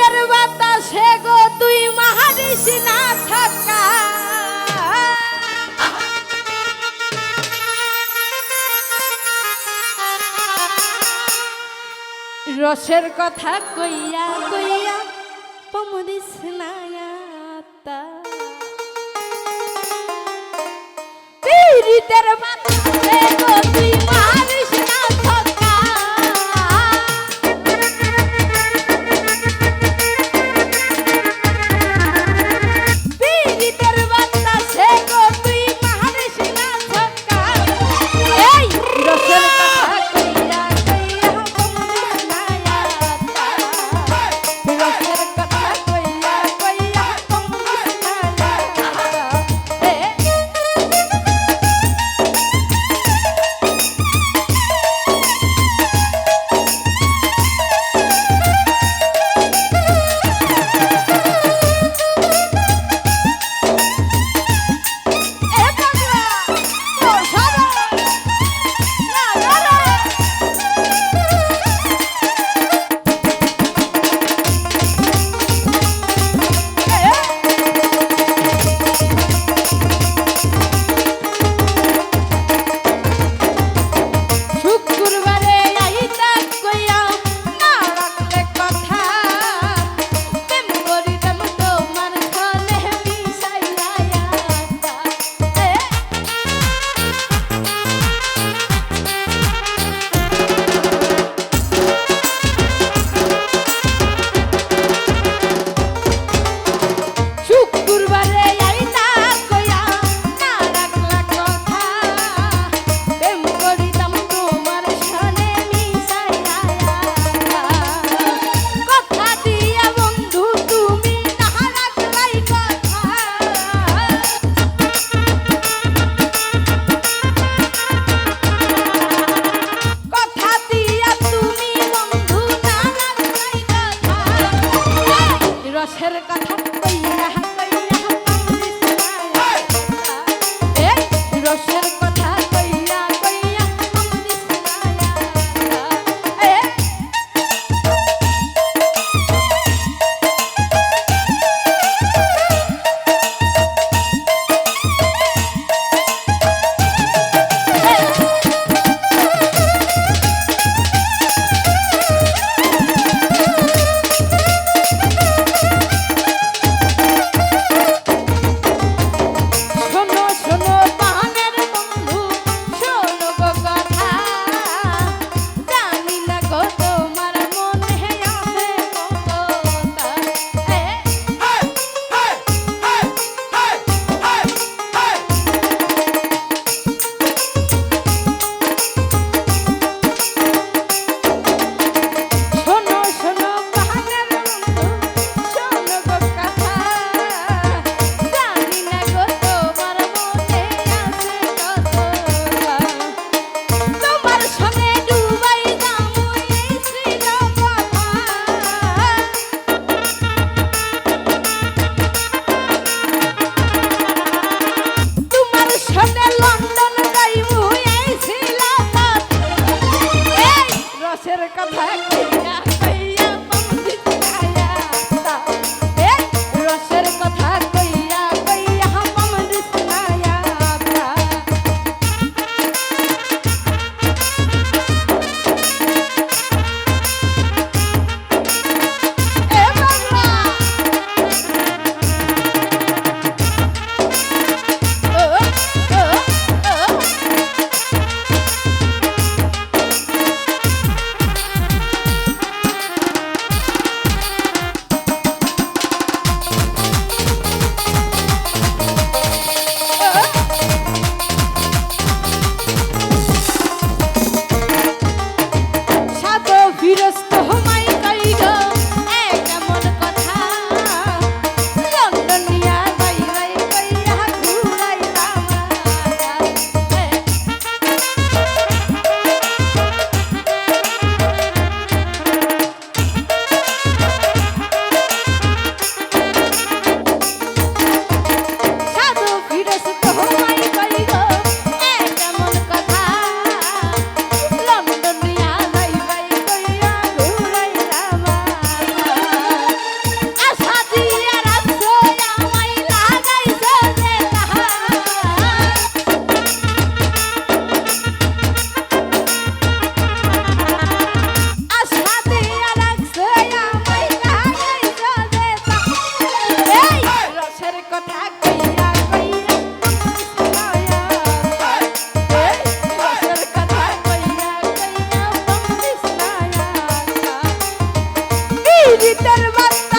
বুকের বাতাসে গো তুই মাহারিস না থাকা। রসের কথা কইয়া কইয়া পমরিস না পীড়িতের বাতাসে গো তুই গাছের কাছে পিড়িতের বাস